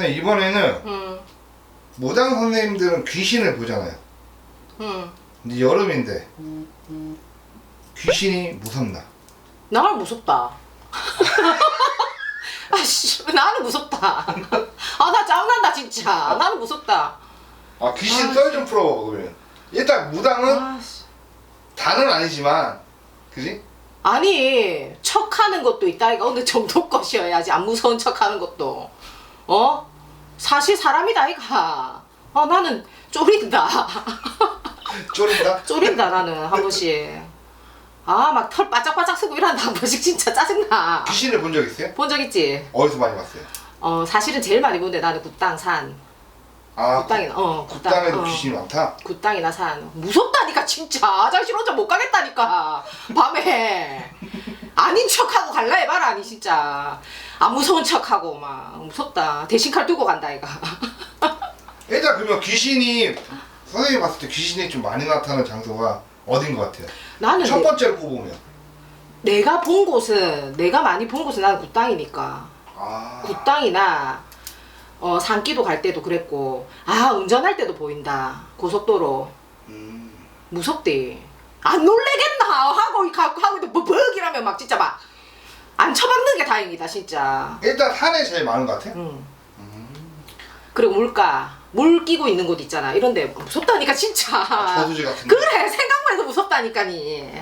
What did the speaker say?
선생님 이번에는 응, 무당 선생님들은 귀신을 보잖아요. 응. 이제 여름인데 귀신이 무섭나? 나는 무섭다. 아씨, 나는 무섭다. 아, 나 짜증난다, 진짜. 나는 무섭다. 아 귀신 아, 썰좀 풀어봐 그러면. 일단 무당은 아씨. 다는 아니지만 그지? 아니, 척 하는 것도 있다, 이거. 근데 정도껏이어야지. 안 무서운 척 하는 것도. 어? 사실 사람이다, 이가. 아, 나는 쫄린다. 쫄인다? 쫄린다, 나는, 한 번씩. 아, 막 털 바짝바짝 쓰고 이런다, 한 번씩 진짜 짜증나. 귀신을 본 적 있어요? 본 적 있지? 어디서 많이 봤어요? 어, 사실은 제일 많이 본데 나는 굿당 산. 아 굿당이나, 어, 굿당. 굿당에도 어. 귀신이 많다? 굿당이나 산. 무섭다니까, 진짜. 화장실 혼자 못 가겠다니까. 밤에. 아닌 척하고 갈라 해봐라, 아니, 진짜. 안 무서운 척하고, 막. 무섭다. 대신 칼 들고 간다, 이가. 일단 그러면 귀신이 선생님 봤을 때 귀신이 좀 많이 나타나는 장소가 어딘 것 같아요? 나는 첫 내, 번째로 꼽으면 내 가 본 곳은, 내가 많이 본 곳은 나는 굿당이니까. 아 굿당이나, 어, 산기도 갈 때도 그랬고, 아, 운전할 때도 보인다. 고속도로. 음, 무섭대. 안 놀래겠나 하고 하고 하고 뭐버 기라면 막 진짜 막 안 처박는 게 다행이다 진짜. 일단 산에 제일 많은 것 같아요? 응. 그리고 물가 물 끼고 있는 곳 있잖아. 이런데 무섭다니까 진짜. 저수지 같은 데 그래 생각만 해도 무섭다니까니.